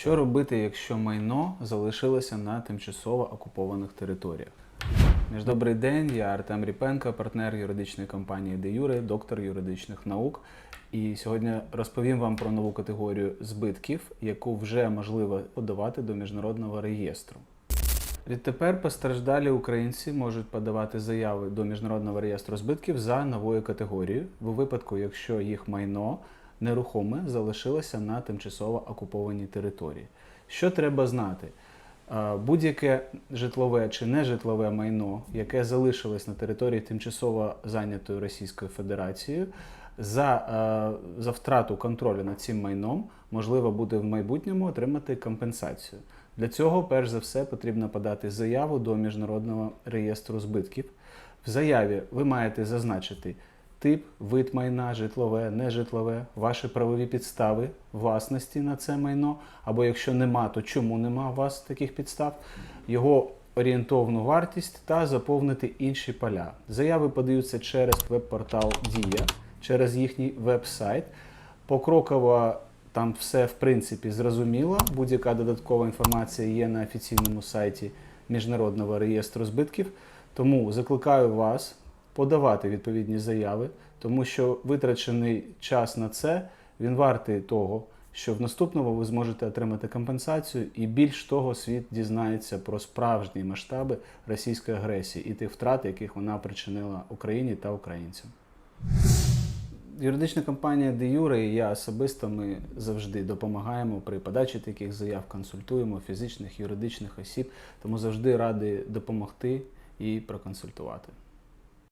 Що робити, якщо майно залишилося на тимчасово окупованих територіях? Між добрий день, я Артем Ріпенко, партнер юридичної компанії Де Юре, доктор юридичних наук. І сьогодні розповім вам про нову категорію збитків, яку вже можливо подавати до міжнародного реєстру. Відтепер постраждалі українці можуть подавати заяви до міжнародного реєстру збитків за новою категорією, у випадку, якщо їх майно нерухоме залишилося на тимчасово окупованій території. Що треба знати? Будь-яке житлове чи нежитлове майно, яке залишилось на території тимчасово зайнятої Російською Федерацією, за, за втрату контролю над цим майном можливо буде в майбутньому отримати компенсацію. Для цього, перш за все, потрібно подати заяву до міжнародного реєстру збитків. В заяві ви маєте зазначити тип, вид майна, житлове, нежитлове, ваші правові підстави власності на це майно, або якщо нема, то чому нема у вас таких підстав, його орієнтовну вартість та заповнити інші поля. Заяви подаються через веб-портал Дія, через їхній веб-сайт. Покроково там все в принципі зрозуміло. Будь-яка додаткова інформація є на офіційному сайті Міжнародного реєстру збитків. Тому закликаю вас подавати відповідні заяви, тому що витрачений час на це він вартий того, що в наступному ви зможете отримати компенсацію, і більш того, світ дізнається про справжні масштаби російської агресії і тих втрат, яких вона причинила Україні та українцям. Юридична компанія De Jure і я особисто ми завжди допомагаємо при подачі таких заяв, консультуємо фізичних, юридичних осіб, тому завжди раді допомогти і проконсультувати.